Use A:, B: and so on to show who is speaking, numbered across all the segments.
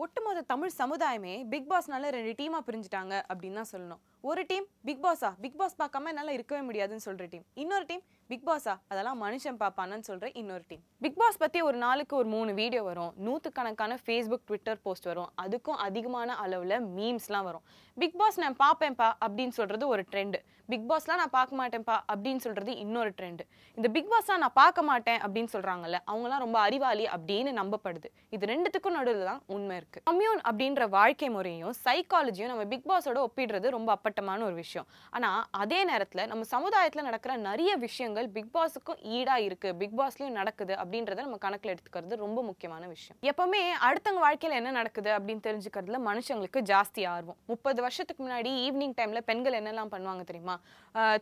A: ஒட்டுமொத்த தமிழ் சமுதாயமே பிக் பாஸ்னால ரெண்டு டீமா பிரிஞ்சுட்டாங்க அப்படின்னு தான் சொல்லணும். ஒரு டீம் பிக் பாஸா? பிக் பாஸ் பார்க்காம என்னால இருக்கவே முடியாதுன்னு சொல்ற டீம் இன்னொரு டீம் பிக் பாஸா? அதெல்லாம் மனுஷன் பார்ப்பானன்னு சொல்ற இன்னொரு டீம் பிக் பாஸ் பத்தி ஒரு நாளுக்கு ஒரு மூணு வீடியோ வரும். நூற்றுக்கணக்கான ஃபேஸ்புக் ட்விட்டர் போஸ்ட் வரும். அதுக்கும் அதிகமான அளவுல மீம்ஸ்லாம் வரும். பிக் பாஸ் நான் பார்ப்பேன்ப்பா அப்படின்னு சொல்றது ஒரு ட்ரெண்ட் பிக் பாஸ்லாம் நான் பார்க்க மாட்டேன்ப்பா அப்படின்னு சொல்றது இன்னொரு ட்ரெண்ட் இந்த பிக் பாஸ்லாம் நான் பார்க்க மாட்டேன் அப்படின்னு சொல்றாங்கல்ல அவங்கலாம் ரொம்ப அறிவாளி அப்படின்னு நம்பப்படுது. இது ரெண்டுத்துக்கும் நடுவில் தான் உண்மை இருக்கு. கம்யூன் அப்படின்ற வாழ்க்கை முறையும் சைக்காலஜியும் நம்ம பிக் பாஸோட ஒப்பிடுறது ரொம்ப அப்பட்டமான ஒரு விஷயம். ஆனா அதே நேரத்துல நம்ம சமுதாயத்துல நடக்கிற நிறைய விஷயங்கள் பிக் பாஸுக்கும் ஈடா இருக்கு பிக் பாஸ்லயும் நடக்குது அப்படின்றத நம்ம கணக்குல எடுத்துக்கிறது ரொம்ப முக்கியமான விஷயம். எப்பவுமே அடுத்தவங்க வாழ்க்கையில என்ன நடக்குது அப்படின்னு தெரிஞ்சுக்கிறதுல மனுஷங்களுக்கு ஜாஸ்தி ஆர்வம். முப்பது வருஷத்துக்கு முன்னாடி ஈவினிங் டைம்ல பெண்கள் என்னெல்லாம் பண்ணுவாங்க தெரியுமா?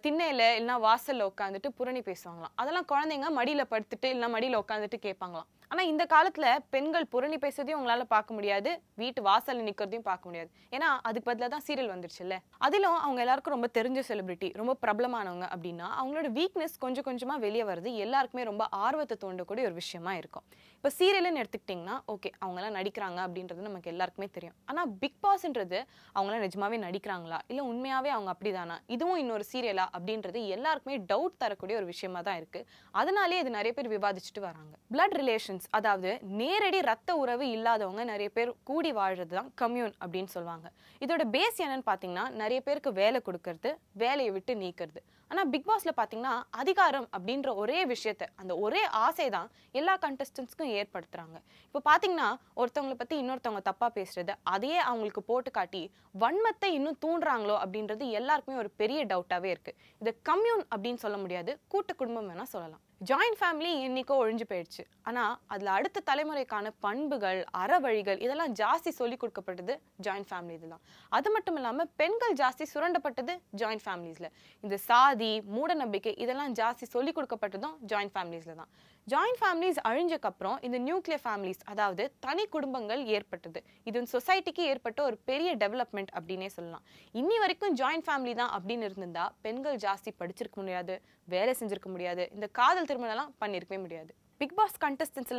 A: திண்ணையில் திண்ணையில இல்லைன்னா வாசல்ல உட்காந்துட்டு புரணி பேசுவாங்களாம். அதெல்லாம் குழந்தைங்க மடியில படுத்துட்டு இல்லைன்னா மடியில உட்காந்துட்டு கேட்பாங்களாம். ஆனால் இந்த காலத்தில் பெண்கள் புரணி பேசுறதையும் உங்களால் பார்க்க முடியாது. வீட்டு வாசலில் நிற்கிறதையும் பார்க்க முடியாது. ஏன்னா அதுக்கு பதிலாக தான் சீரியல் வந்துருச்சுல்ல. அதிலும் அவங்க எல்லாருக்கும் ரொம்ப தெரிஞ்ச செலிபிரிட்டி ரொம்ப பிரபலமானவங்க அப்படின்னா அவங்களோட வீக்னஸ் கொஞ்சம் கொஞ்சமாக வெளியே வருது எல்லாருக்குமே ரொம்ப ஆர்வத்தை தோண்டக்கூடிய ஒரு விஷயமா இருக்கும். இப்போ சீரியல்னு எடுத்துக்கிட்டிங்கன்னா ஓகே அவங்கெல்லாம் நடிக்கிறாங்க அப்படின்றது நமக்கு எல்லாருக்குமே தெரியும். ஆனால் பிக் பாஸ்ன்றது அவங்களாம் நிஜமாவே நடிக்கிறாங்களா? இல்லை உண்மையாகவே அவங்க அப்படிதானா? இதுவும் இன்னொரு சீரியலா அப்படின்றது எல்லாருக்குமே டவுட் தரக்கூடிய ஒரு விஷயமா தான் இருக்கு. அதனாலே இது நிறைய பேர் விவாதிச்சுட்டு வராங்க. பிளட் கம்யூன்ஸ் அதாவது நேரடி ரத்த உறவு இல்லாதவங்க நிறைய பேர் கூடி வாழ்றது தான் கம்யூன் அப்படின்னு சொல்லுவாங்க. இதோட பேஸ் என்னன்னு பார்த்தீங்கன்னா நிறைய பேருக்கு வேலை கொடுக்கறது வேலையை விட்டு நீக்கிறது. ஆனால் பிக் பாஸில் பார்த்தீங்கன்னா அதிகாரம் அப்படின்ற ஒரே விஷயத்த அந்த ஒரே ஆசை தான் எல்லா கண்டஸ்டன்ஸ்க்கும் ஏற்படுத்துறாங்க. இப்போ பார்த்தீங்கன்னா ஒருத்தவங்களை பற்றி இன்னொருத்தவங்க தப்பாக பேசுறது அதையே அவங்களுக்கு போட்டு காட்டி வன்மத்தை இன்னும் தூண்டுறாங்களோ அப்படின்றது எல்லாருக்குமே ஒரு பெரிய டவுட்டாகவே இருக்கு. இது கம்யூன் அப்படின்னு சொல்ல முடியாது கூட்டு குடும்பம் வேணால் சொல்லலாம். ஜாயிண்ட் ஃபேமிலி என்னைக்கோ ஒழிஞ்சு போயிடுச்சு. ஆனா அதுல அடுத்த தலைமுறைக்கான பண்புகள் அறவழிகள் இதெல்லாம் ஜாஸ்தி சொல்லி கொடுக்கப்பட்டது ஜாயிண்ட் ஃபேமிலி இதெல்லாம் அது மட்டும் இல்லாம பெண்கள் ஜாஸ்தி சுரண்டப்பட்டது ஜாயிண்ட் ஃபேமிலிஸ்ல இந்த சாதி மூட நம்பிக்கை இதெல்லாம் ஜாஸ்தி சொல்லி கொடுக்கப்பட்டதும் ஜாயிண்ட் ஃபேமிலிஸ்ல தான். ஜாயின்ட் ஃபேமிலிஸ் அழிஞ்சக்கப்புறம் இந்த நியூக்ளியர் ஃபேமிலிஸ் அதாவது தனி குடும்பங்கள் ஏற்பட்டது. இது சொசைட்டிக்கு ஏற்பட்ட ஒரு பெரிய டெவலப்மெண்ட் அப்படின்னே சொல்லலாம். இன்னி வரைக்கும் ஜாயிண்ட் ஃபேமிலி தான் அப்படின்னு இருந்திருந்தா பெண்கள் ஜாஸ்தி படிச்சிருக்க முடியாது வேலை செஞ்சிருக்க முடியாது இந்த காதல் திருமணம்லாம் பண்ணியிருக்கவே முடியாது. பிக் பாஸ் கண்டஸ்டன்ஸ்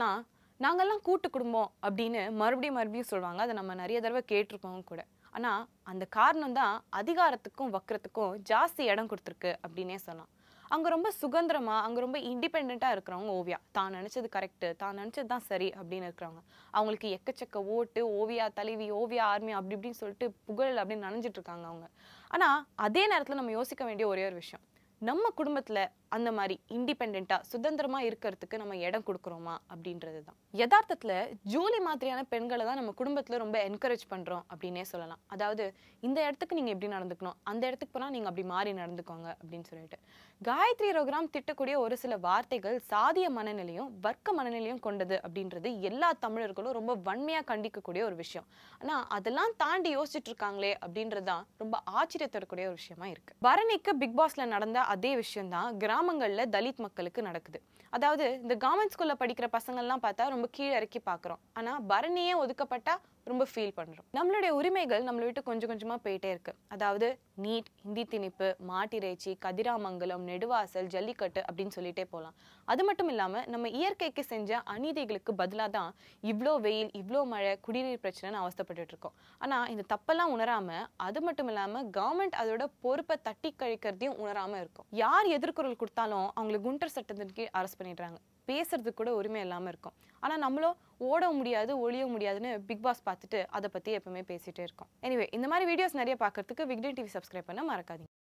A: நாங்கெல்லாம் கூட்டு குடும்பம் அப்படின்னு மறுபடியும் மறுபடியும் சொல்லுவாங்க. அதை நம்ம நிறைய தடவை கேட்டிருக்கோம் கூட. ஆனால் அந்த காரணம் தான் அதிகாரத்துக்கும் வக்கரத்துக்கும் ஜாஸ்தி இடம் கொடுத்துருக்கு அப்படின்னே சொல்லலாம். அங்கே ரொம்ப சுதந்திரமாக அங்கே ரொம்ப இண்டிபெண்ட்டாக இருக்கிறவங்க ஓவியா. தான் நினச்சது கரெக்டு தான் நினைச்சது தான் சரி அப்படின்னு இருக்கிறவங்க. அவங்களுக்கு எக்கச்சக்க ஓட்டு ஓவியா தலைவி ஓவியா ஆர்மி அப்படி இப்படின்னு சொல்லிட்டு புகழ் அப்படின்னு நினைஞ்சிட்டு இருக்காங்க அவங்க. ஆனால் அதே நேரத்தில் நம்ம யோசிக்க வேண்டிய ஒரே ஒரு விஷயம். நம்ம குடும்பத்தில் அந்த மாதிரி இண்டிபெண்ட்டாக சுதந்திரமாக இருக்கிறதுக்கு நம்ம இடம் கொடுக்குறோமா அப்படின்றது தான் யதார்த்தத்தில் ஜூலி மாதிரியான பெண்களை தான் நம்ம குடும்பத்தில் ரொம்ப என்கரேஜ் பண்ணுறோம் அப்படின்னே சொல்லலாம். அதாவது இந்த இடத்துக்கு நீங்கள் எப்படி நடந்துக்கணும்? அந்த இடத்துக்கு போனால் நீங்கள் அப்படி மாறி நடந்துக்கோங்க அப்படின்னு சொல்லிட்டு. காயத்ரி ரோகிராம் திட்டக்கூடிய ஒரு சில வார்த்தைகள் சாதிய மனநிலையும் வர்க்க மனநிலையும் கொண்டது அப்படின்றது எல்லா தமிழர்களும் ரொம்ப வன்மையாக கண்டிக்கக்கூடிய ஒரு விஷயம். ஆனால் அதெல்லாம் தாண்டி யோசிச்சுட்டு இருக்காங்களே அப்படின்றது தான் ரொம்ப ஆச்சரியத்தரக்கூடிய ஒரு விஷயமா இருக்கு. பரணிக்கு பிக் பாஸ்ல நடந்த அதே விஷயம் தான் கிராமங்களில் தலித் மக்களுக்கு நடக்குது. அதாவது இந்த கவர்மெண்ட் ஸ்கூல்ல படிக்கிற பசங்கள்லாம் பார்த்தா ரொம்ப கீழே இறக்கி பார்க்குறோம். ஆனால் பரணியே ஒதுக்கப்பட்டா ரொம்ப ஃபீல் பண்ணுறோம் நம்மளுடைய உரிமைகள் நம்மளை விட்டு கொஞ்சம் கொஞ்சமாக போயிட்டே இருக்கு. அதாவது நீட் இந்தி திணிப்பு மாட்டிறைச்சி கதிராமங்கலம் நெடுவாசல் ஜல்லிக்கட்டு அப்படின்னு சொல்லிட்டே போகலாம் அது மட்டும் இல்லாமல் நம்ம இயற்கைக்கு செஞ்ச அநீதிகளுக்கு பதிலாக தான் இவ்வளோ வெயில் இவ்வளோ மழை குடிநீர் பிரச்சனைன்னு அவஸ்தப்பட்டு இருக்கோம். ஆனால் இந்த தப்பெல்லாம் உணராமல் அது மட்டும் இல்லாமல் கவர்மெண்ட் அதோட பொறுப்பை தட்டி கழிக்கிறதையும் உணராமல் இருக்கும். யார் எதிர்குரல் கொடுத்தாலும் அவங்களை குண்டர் சட்டத்தின் கீழ் அரெஸ்ட் பண்ணிடுறாங்க. பேசுறதுக்கு கூட உரிமை இல்லாமல் இருக்கும். ஆனால் நம்மளும் ஓட முடியாது ஒளிய முடியாதுன்னு பிக் பாஸ் பார்த்துட்டு அதை பற்றி எப்பவுமே பேசிகிட்டே இருக்கோம். எனிவே இந்த மாதிரி வீடியோஸ் நிறைய பார்க்கறதுக்கு விக்டன் டிவி சப்ஸ்கிரைப் பண்ண மறக்காதீங்க.